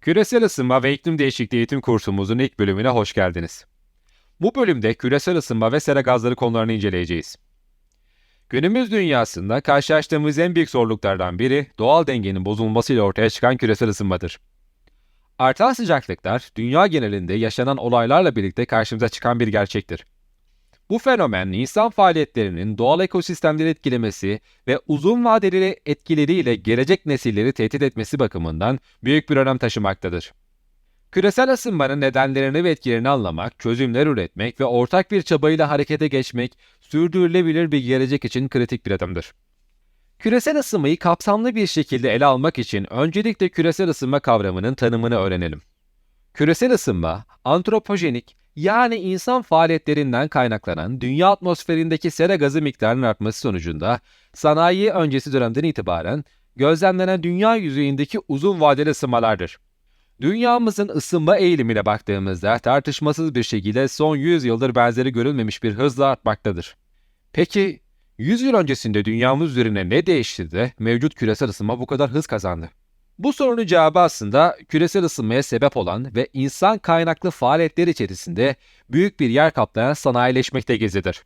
Küresel ısınma ve iklim değişikliği eğitim kursumuzun ilk bölümüne hoş geldiniz. Bu bölümde küresel ısınma ve sera gazları konularını inceleyeceğiz. Günümüz dünyasında karşılaştığımız en büyük zorluklardan biri doğal dengenin bozulmasıyla ortaya çıkan küresel ısınmadır. Artan sıcaklıklar dünya genelinde yaşanan olaylarla birlikte karşımıza çıkan bir gerçektir. Bu fenomen insan faaliyetlerinin doğal ekosistemleri etkilemesi ve uzun vadeli etkileriyle gelecek nesilleri tehdit etmesi bakımından büyük bir önem taşımaktadır. Küresel ısınmanın nedenlerini ve etkilerini anlamak, çözümler üretmek ve ortak bir çabayla harekete geçmek sürdürülebilir bir gelecek için kritik bir adımdır. Küresel ısınmayı kapsamlı bir şekilde ele almak için öncelikle küresel ısınma kavramının tanımını öğrenelim. Küresel ısınma, antropojenik yani insan faaliyetlerinden kaynaklanan dünya atmosferindeki sera gazı miktarının artması sonucunda sanayi öncesi dönemden itibaren gözlemlenen dünya yüzeyindeki uzun vadeli ısınmalardır. Dünyamızın ısınma eğilimine baktığımızda tartışmasız bir şekilde son 100 yıldır benzeri görülmemiş bir hızla artmaktadır. Peki 100 yıl öncesinde dünyamız üzerine ne değişti de mevcut küresel ısınma bu kadar hız kazandı? Bu sorunun cevabı aslında küresel ısınmaya sebep olan ve insan kaynaklı faaliyetler içerisinde büyük bir yer kaplayan sanayileşmekte gezidir.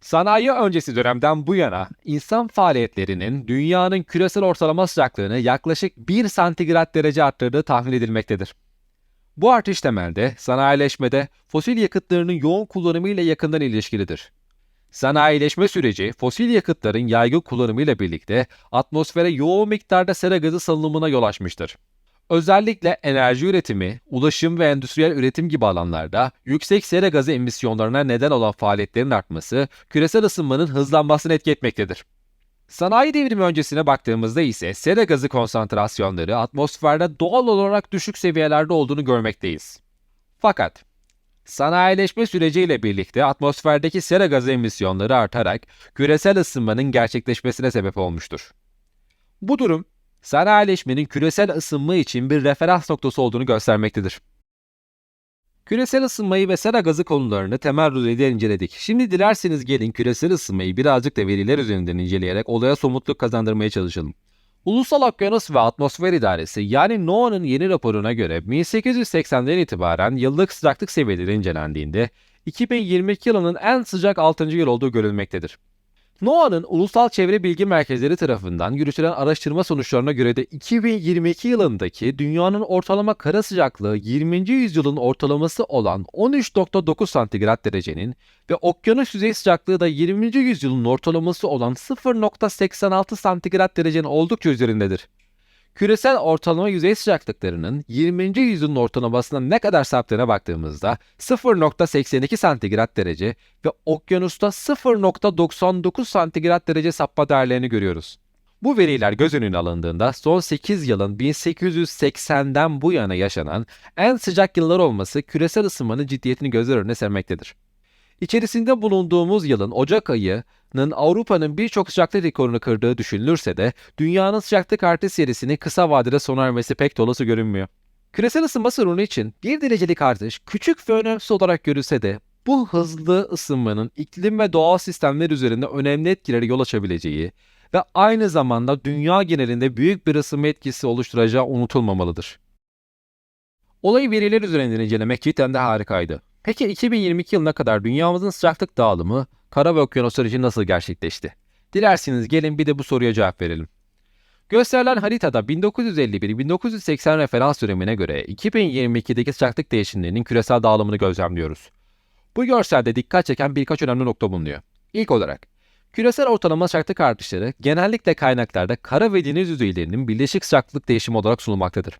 Sanayi öncesi dönemden bu yana insan faaliyetlerinin dünyanın küresel ortalama sıcaklığını yaklaşık 1 santigrat derece arttırdığı tahmin edilmektedir. Bu artış temelde sanayileşmede fosil yakıtlarının yoğun kullanımı ile yakından ilişkilidir. Sanayileşme süreci fosil yakıtların yaygın kullanımıyla birlikte atmosfere yoğun miktarda sera gazı salınımına yol açmıştır. Özellikle enerji üretimi, ulaşım ve endüstriyel üretim gibi alanlarda yüksek sera gazı emisyonlarına neden olan faaliyetlerin artması küresel ısınmanın hızlanmasını etki etmektedir. Sanayi devrimi öncesine baktığımızda ise sera gazı konsantrasyonları atmosferde doğal olarak düşük seviyelerde olduğunu görmekteyiz. Fakat sanayileşme süreciyle birlikte atmosferdeki sera gazı emisyonları artarak küresel ısınmanın gerçekleşmesine sebep olmuştur. Bu durum sanayileşmenin küresel ısınma için bir referans noktası olduğunu göstermektedir. Küresel ısınmayı ve sera gazı konularını temel düzeyde inceledik. Şimdi dilerseniz gelin küresel ısınmayı birazcık da veriler üzerinden inceleyerek olaya somutluk kazandırmaya çalışalım. Ulusal Okyanus ve Atmosfer İdaresi yani NOAA'nın yeni raporuna göre 1880'den itibaren yıllık sıcaklık seviyeleri incelendiğinde 2022 yılının en sıcak 6. yıl olduğu görülmektedir. NOAA'nın Ulusal Çevre Bilgi Merkezleri tarafından yürütülen araştırma sonuçlarına göre de 2022 yılındaki dünyanın ortalama kara sıcaklığı 20. yüzyılın ortalaması olan 13.9 santigrat derecenin ve okyanus yüzey sıcaklığı da 20. yüzyılın ortalaması olan 0.86 santigrat derecenin oldukça üzerindedir. Küresel ortalama yüzey sıcaklıklarının 20. yüzyılın ortalamasına ne kadar saptığına baktığımızda 0.82 santigrat derece ve okyanusta 0.99 santigrat derece sapma değerlerini görüyoruz. Bu veriler göz önüne alındığında son 8 yılın 1880'den bu yana yaşanan en sıcak yıllar olması küresel ısınmanın ciddiyetini gözler önüne sermektedir. İçerisinde bulunduğumuz yılın Ocak ayının Avrupa'nın birçok sıcaklık rekorunu kırdığı düşünülürse de dünyanın sıcaklık artış serisinin kısa vadede sona ermesi pek de olası görünmüyor. Küresel ısınma sorunu için bir derecelik artış küçük ve önemsiz olarak görülse de bu hızlı ısınmanın iklim ve doğal sistemler üzerinde önemli etkileri yol açabileceği ve aynı zamanda dünya genelinde büyük bir ısınma etkisi oluşturacağı unutulmamalıdır. Olayı veriler üzerinden incelemek cidden de harikaydı. Peki 2022 yılına kadar dünyamızın sıcaklık dağılımı kara ve okyanuslar için nasıl gerçekleşti? Dilerseniz gelin bir de bu soruya cevap verelim. Gösterilen haritada 1951-1980 referans dönemine göre 2022'deki sıcaklık değişimlerinin küresel dağılımını gözlemliyoruz. Bu görselde dikkat çeken birkaç önemli nokta bulunuyor. İlk olarak, küresel ortalama sıcaklık artışları genellikle kaynaklarda kara ve deniz yüzeylerinin birleşik sıcaklık değişimi olarak sunulmaktadır.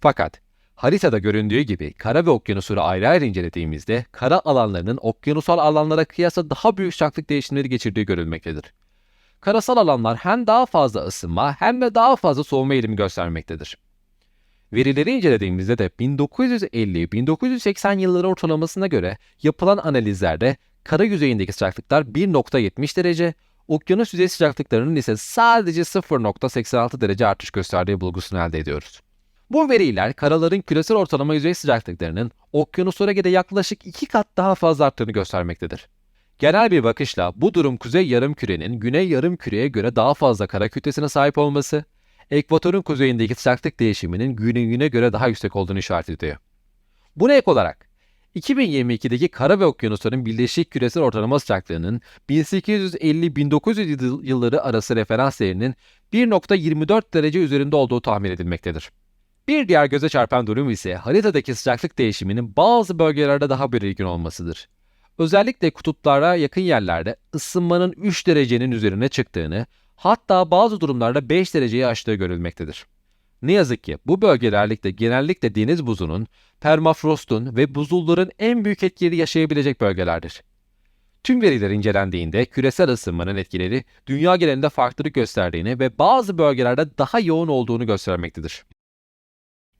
Fakat Haritada göründüğü gibi kara ve okyanusları ayrı ayrı incelediğimizde kara alanlarının okyanusal alanlara kıyasla daha büyük sıcaklık değişimleri geçirdiği görülmektedir. Karasal alanlar hem daha fazla ısınma hem de daha fazla soğuma eğilimi göstermektedir. Verileri incelediğimizde de 1950-1980 yılları ortalamasına göre yapılan analizlerde kara yüzeyindeki sıcaklıklar 1.70 derece, okyanus yüzey sıcaklıklarının ise sadece 0.86 derece artış gösterdiği bulgusunu elde ediyoruz. Bu veriler karaların küresel ortalama yüzey sıcaklıklarının okyanuslara göre yaklaşık iki kat daha fazla arttığını göstermektedir. Genel bir bakışla bu durum kuzey yarımkürenin güney yarımküreye göre daha fazla kara kütlesine sahip olması, ekvatorun kuzeyindeki sıcaklık değişiminin güneyine göre daha yüksek olduğunu işaret ediyor. Buna ek olarak 2022'deki kara ve okyanusların birleşik küresel ortalama sıcaklığının 1850-1900 yılları arası referans değerinin 1.24 derece üzerinde olduğu tahmin edilmektedir. Bir diğer göze çarpan durum ise haritadaki sıcaklık değişiminin bazı bölgelerde daha belirgin olmasıdır. Özellikle kutuplara yakın yerlerde ısınmanın 3 derecenin üzerine çıktığını, hatta bazı durumlarda 5 dereceyi aştığı görülmektedir. Ne yazık ki bu bölgelerde genellikle deniz buzunun, permafrostun ve buzulların en büyük etkileri yaşayabilecek bölgelerdir. Tüm veriler incelendiğinde küresel ısınmanın etkileri dünya genelinde farklılık gösterdiğini ve bazı bölgelerde daha yoğun olduğunu göstermektedir.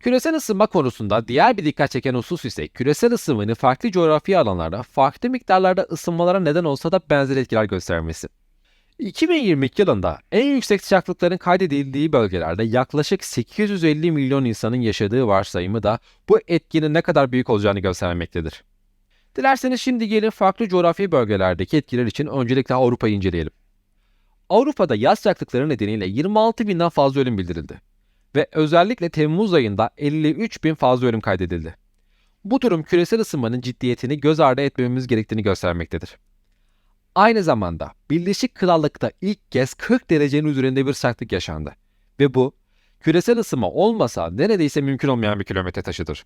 Küresel ısınma konusunda diğer bir dikkat çeken husus ise küresel ısınmanın farklı coğrafi alanlarda farklı miktarlarda ısınmalara neden olsa da benzer etkiler göstermesi. 2022 yılında en yüksek sıcaklıkların kaydedildiği bölgelerde yaklaşık 850 milyon insanın yaşadığı varsayımı da bu etkinin ne kadar büyük olacağını göstermektedir. Dilerseniz şimdi gelin farklı coğrafi bölgelerdeki etkiler için öncelikle Avrupa'yı inceleyelim. Avrupa'da yaz sıcaklıkları nedeniyle 26 binden fazla ölüm bildirildi ve özellikle Temmuz ayında 53 bin fazla ölüm kaydedildi. Bu durum küresel ısınmanın ciddiyetini göz ardı etmememiz gerektiğini göstermektedir. Aynı zamanda Birleşik Krallık'ta ilk kez 40 derecenin üzerinde bir sıcaklık yaşandı ve bu küresel ısınma olmasa neredeyse mümkün olmayan bir kilometre taşıdır.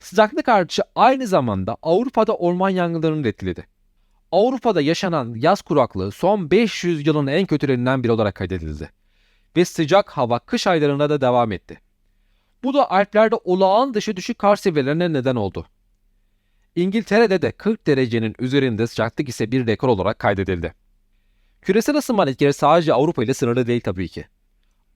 Sıcaklık artışı aynı zamanda Avrupa'da orman yangınlarını etkiledi. Avrupa'da yaşanan yaz kuraklığı son 500 yılın en kötülerinden biri olarak kaydedildi ve sıcak hava kış aylarında da devam etti. Bu da Alplerde olağan dışı düşük kar seviyelerine neden oldu. İngiltere'de de 40 derecenin üzerinde sıcaklık ise bir rekor olarak kaydedildi. Küresel ısınma etkileri sadece Avrupa ile sınırlı değil tabii ki.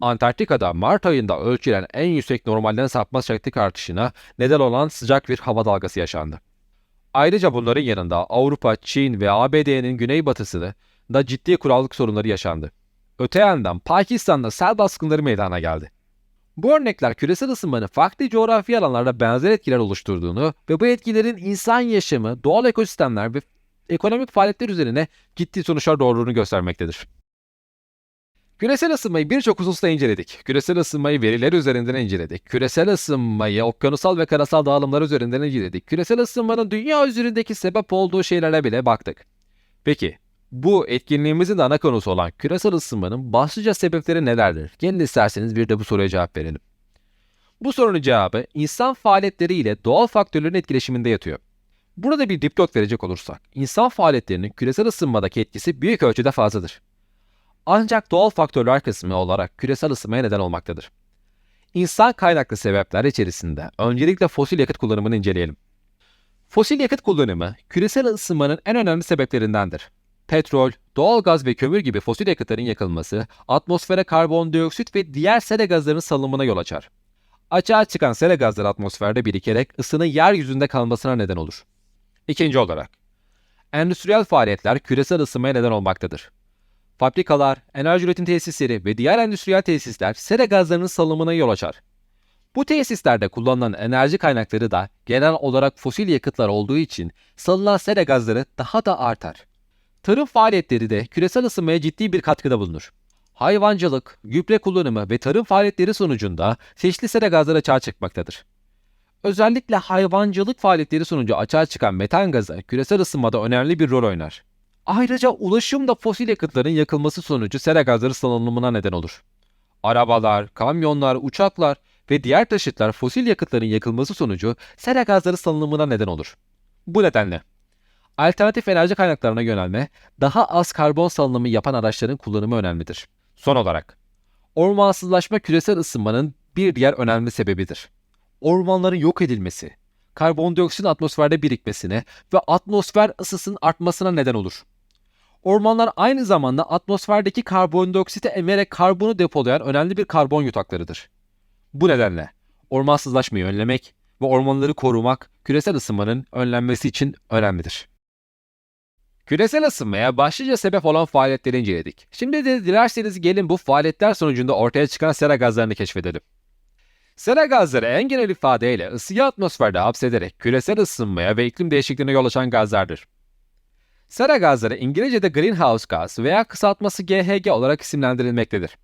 Antarktika'da Mart ayında ölçülen en yüksek normalden sapma sıcaklık artışına neden olan sıcak bir hava dalgası yaşandı. Ayrıca bunların yanında Avrupa, Çin ve ABD'nin güneybatısında da ciddi kurallık sorunları yaşandı. Öte yandan Pakistan'da sel baskınları meydana geldi. Bu örnekler küresel ısınmanın farklı coğrafi alanlarda benzer etkiler oluşturduğunu ve bu etkilerin insan yaşamı, doğal ekosistemler ve ekonomik faaliyetler üzerine ciddi sonuçlar doğurduğunu göstermektedir. Küresel ısınmayı birçok hususta inceledik. Küresel ısınmayı veriler üzerinden inceledik. Küresel ısınmayı okyanusal ve karasal dağılımlar üzerinden inceledik. Küresel ısınmanın dünya üzerindeki sebep olduğu şeylere bile baktık. Peki, bu etkinliğimizin ana konusu olan küresel ısınmanın başlıca sebepleri nelerdir? Gelin isterseniz bir de bu soruya cevap verelim. Bu sorunun cevabı insan faaliyetleri ile doğal faktörlerin etkileşiminde yatıyor. Burada bir dipnot verecek olursak, insan faaliyetlerinin küresel ısınmadaki etkisi büyük ölçüde fazladır. Ancak doğal faktörler kısmı olarak küresel ısınmaya neden olmaktadır. İnsan kaynaklı sebepler içerisinde öncelikle fosil yakıt kullanımını inceleyelim. Fosil yakıt kullanımı küresel ısınmanın en önemli sebeplerindendir petrol, doğalgaz ve kömür gibi fosil yakıtların yakılması, atmosfere karbondioksit ve diğer sera gazlarının salınımına yol açar. Açığa çıkan sera gazları atmosferde birikerek ısının yeryüzünde kalmasına neden olur. İkinci olarak, endüstriyel faaliyetler küresel ısınmaya neden olmaktadır. Fabrikalar, enerji üretim tesisleri ve diğer endüstriyel tesisler sera gazlarının salımına yol açar. Bu tesislerde kullanılan enerji kaynakları da genel olarak fosil yakıtlar olduğu için salınan sera gazları daha da artar. Tarım faaliyetleri de küresel ısınmaya ciddi bir katkıda bulunur. Hayvancılık, gübre kullanımı ve tarım faaliyetleri sonucunda çeşitli sera gazları açığa çıkmaktadır. Özellikle hayvancılık faaliyetleri sonucu açığa çıkan metan gazı küresel ısınmada önemli bir rol oynar. Ayrıca ulaşım da fosil yakıtların yakılması sonucu sera gazları salınımına neden olur. Arabalar, kamyonlar, uçaklar ve diğer taşıtlar fosil yakıtların yakılması sonucu sera gazları salınımına neden olur. Bu nedenle Alternatif enerji kaynaklarına yönelme, daha az karbon salınımı yapan araçların kullanımı önemlidir. Son olarak, ormansızlaşma küresel ısınmanın bir diğer önemli sebebidir. Ormanların yok edilmesi, karbondioksitin atmosferde birikmesine ve atmosfer ısısının artmasına neden olur. Ormanlar aynı zamanda atmosferdeki karbondioksiti emerek karbonu depolayan önemli bir karbon yutaklarıdır. Bu nedenle ormansızlaşmayı önlemek ve ormanları korumak küresel ısınmanın önlenmesi için önemlidir. Küresel ısınmaya başlıca sebep olan faaliyetleri inceledik. Şimdi de dilerseniz gelin bu faaliyetler sonucunda ortaya çıkan sera gazlarını keşfedelim. Sera gazları en genel ifadeyle ısıyı atmosferde hapsederek küresel ısınmaya ve iklim değişikliğine yol açan gazlardır. Sera gazları İngilizce'de greenhouse gas veya kısaltması GHG olarak isimlendirilmektedir.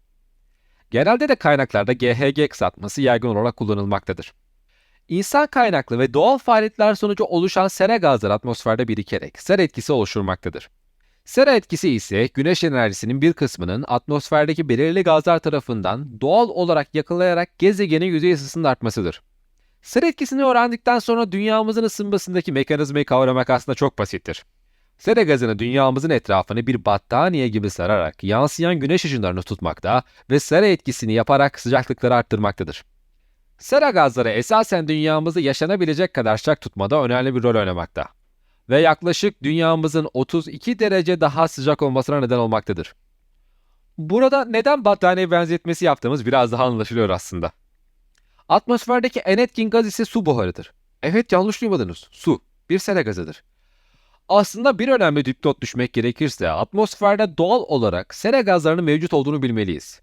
Genelde de kaynaklarda GHG kısaltması yaygın olarak kullanılmaktadır. İnsan kaynaklı ve doğal faaliyetler sonucu oluşan sera gazları atmosferde birikerek sera etkisi oluşturmaktadır. Sera etkisi ise güneş enerjisinin bir kısmının atmosferdeki belirli gazlar tarafından doğal olarak yakılarak gezegenin yüzey ısısının artmasıdır. Sera etkisini öğrendikten sonra dünyamızın ısınmasındaki mekanizmayı kavramak aslında çok basittir. Sera gazını dünyamızın etrafını bir battaniye gibi sararak yansıyan güneş ışınlarını tutmakta ve sera etkisini yaparak sıcaklıkları arttırmaktadır. Sera gazları esasen dünyamızı yaşanabilecek kadar sıcak tutmada önemli bir rol oynamakta ve yaklaşık dünyamızın 32 derece daha sıcak olmasına neden olmaktadır. Burada neden battaniye benzetmesi yaptığımız biraz daha anlaşılıyor aslında. Atmosferdeki en etkin gaz ise su buharıdır. Evet yanlış duymadınız. Su bir sera gazıdır. Aslında bir önemli dipnot düşmek gerekirse atmosferde doğal olarak sera gazlarının mevcut olduğunu bilmeliyiz.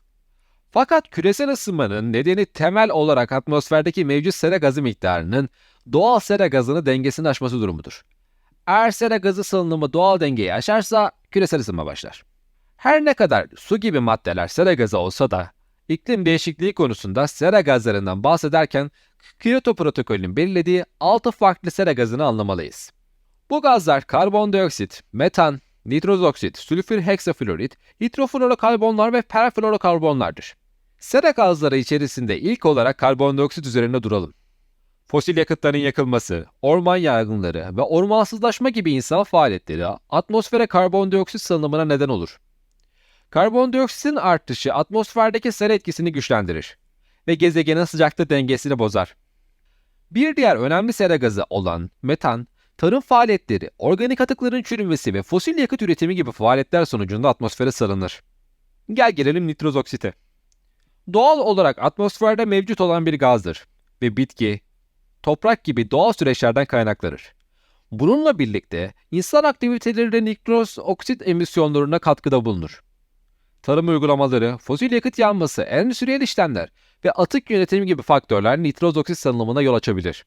Fakat küresel ısınmanın nedeni temel olarak atmosferdeki mevcut sera gazı miktarının doğal sera gazını dengesini aşması durumudur. Eğer sera gazı salınımı doğal dengeyi aşarsa küresel ısınma başlar. Her ne kadar su gibi maddeler sera gazı olsa da iklim değişikliği konusunda sera gazlarından bahsederken Kyoto protokolünün belirlediği 6 farklı sera gazını anlamalıyız. Bu gazlar karbondioksit, metan, nitroz sülfür heksaflorit, hidroflorokarbonlar ve perfluorokarbonlardır. Sera gazları içerisinde ilk olarak karbondioksit üzerinde duralım. Fosil yakıtların yakılması, orman yangınları ve ormansızlaşma gibi insan faaliyetleri atmosfere karbondioksit salınımına neden olur. Karbondioksitin artışı atmosferdeki sera etkisini güçlendirir ve gezegenin sıcaklık dengesini bozar. Bir diğer önemli sera gazı olan metan, tarım faaliyetleri, organik atıkların çürümesi ve fosil yakıt üretimi gibi faaliyetler sonucunda atmosfere salınır. Gel gelelim nitroz oksite. Doğal olarak atmosferde mevcut olan bir gazdır ve bitki, toprak gibi doğal süreçlerden kaynaklanır. Bununla birlikte insan aktiviteleri de nitroz oksit emisyonlarına katkıda bulunur. Tarım uygulamaları, fosil yakıt yanması, endüstriyel işlemler ve atık yönetimi gibi faktörler nitroz oksit salınımına yol açabilir.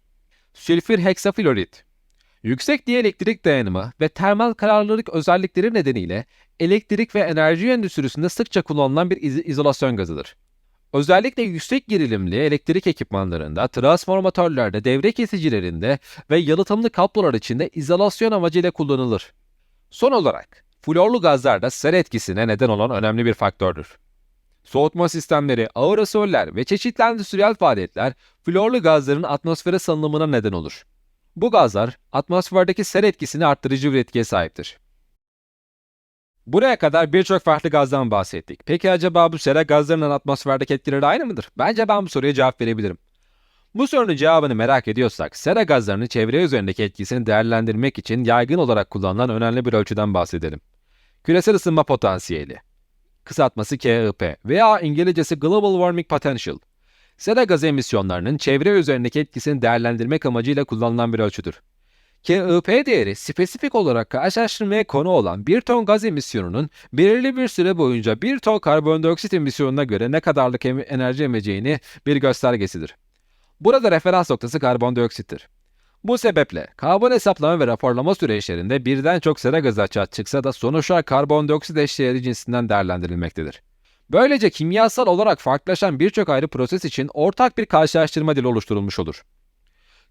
Sülfür heksaflorit Yüksek dielektrik dayanımı ve termal kararlılık özellikleri nedeniyle elektrik ve enerji endüstrisinde sıkça kullanılan bir iz- izolasyon gazıdır. Özellikle yüksek gerilimli elektrik ekipmanlarında, transformatörlerde, devre kesicilerinde ve yalıtımlı kablolar içinde izolasyon amacıyla kullanılır. Son olarak, florlu gazlar da sera etkisine neden olan önemli bir faktördür. Soğutma sistemleri, aerosoller ve çeşitli endüstriyel faaliyetler florlu gazların atmosfere salınımına neden olur. Bu gazlar atmosferdeki sera etkisini arttırıcı bir etkiye sahiptir. Buraya kadar birçok farklı gazdan bahsettik. Peki acaba bu sera gazlarının atmosferdeki etkileri aynı mıdır? Bence ben bu soruya cevap verebilirim. Bu sorunun cevabını merak ediyorsak, sera gazlarının çevre üzerindeki etkisini değerlendirmek için yaygın olarak kullanılan önemli bir ölçüden bahsedelim. Küresel ısınma potansiyeli, kısaltması KIP veya İngilizcesi Global Warming Potential, sera gazı emisyonlarının çevre üzerindeki etkisini değerlendirmek amacıyla kullanılan bir ölçüdür. KIP değeri spesifik olarak karşılaştırmaya konu olan bir ton gaz emisyonunun belirli bir süre boyunca bir ton karbondioksit emisyonuna göre ne kadarlık em- enerji emeceğini bir göstergesidir. Burada referans noktası karbondioksittir. Bu sebeple karbon hesaplama ve raporlama süreçlerinde birden çok sera gazı açığa çıksa da sonuçlar karbondioksit eşdeğeri cinsinden değerlendirilmektedir. Böylece kimyasal olarak farklılaşan birçok ayrı proses için ortak bir karşılaştırma dili oluşturulmuş olur.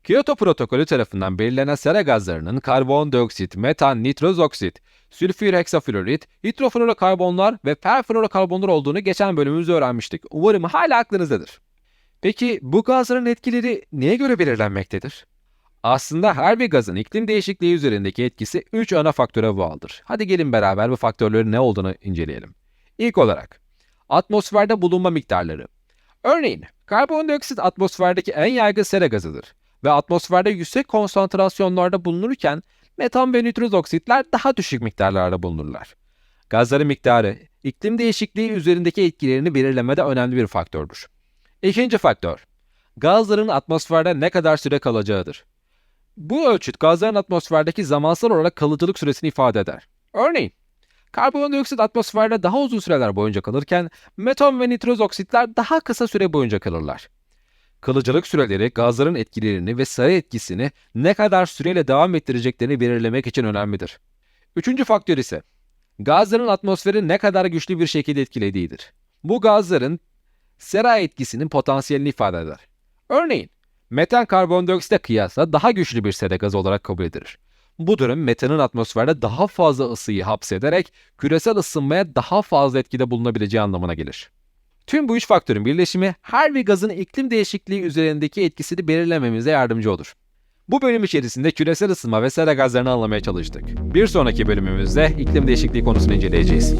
Kyoto protokolü tarafından belirlenen sera gazlarının karbondioksit, metan, nitroz oksit, sülfür heksaflorit, hidroflorokarbonlar ve perfluorokarbonlar olduğunu geçen bölümümüzde öğrenmiştik. Umarım hala aklınızdadır. Peki bu gazların etkileri neye göre belirlenmektedir? Aslında her bir gazın iklim değişikliği üzerindeki etkisi 3 ana faktöre bağlıdır. Hadi gelin beraber bu faktörlerin ne olduğunu inceleyelim. İlk olarak atmosferde bulunma miktarları. Örneğin karbondioksit atmosferdeki en yaygın sera gazıdır ve atmosferde yüksek konsantrasyonlarda bulunurken metan ve nitroz oksitler daha düşük miktarlarda bulunurlar. Gazların miktarı iklim değişikliği üzerindeki etkilerini belirlemede önemli bir faktördür. İkinci faktör, gazların atmosferde ne kadar süre kalacağıdır. Bu ölçüt gazların atmosferdeki zamansal olarak kalıcılık süresini ifade eder. Örneğin, karbondioksit atmosferde daha uzun süreler boyunca kalırken metan ve nitroz oksitler daha kısa süre boyunca kalırlar. Kalıcılık süreleri gazların etkilerini ve sera etkisini ne kadar süreyle devam ettireceklerini belirlemek için önemlidir. Üçüncü faktör ise gazların atmosferi ne kadar güçlü bir şekilde etkilediğidir. Bu gazların sera etkisinin potansiyelini ifade eder. Örneğin metan karbondioksite kıyasla daha güçlü bir sera gazı olarak kabul edilir. Bu durum metanın atmosferde daha fazla ısıyı hapsederek küresel ısınmaya daha fazla etkide bulunabileceği anlamına gelir. Tüm bu üç faktörün birleşimi her bir gazın iklim değişikliği üzerindeki etkisini belirlememize yardımcı olur. Bu bölüm içerisinde küresel ısınma ve sera gazlarını anlamaya çalıştık. Bir sonraki bölümümüzde iklim değişikliği konusunu inceleyeceğiz.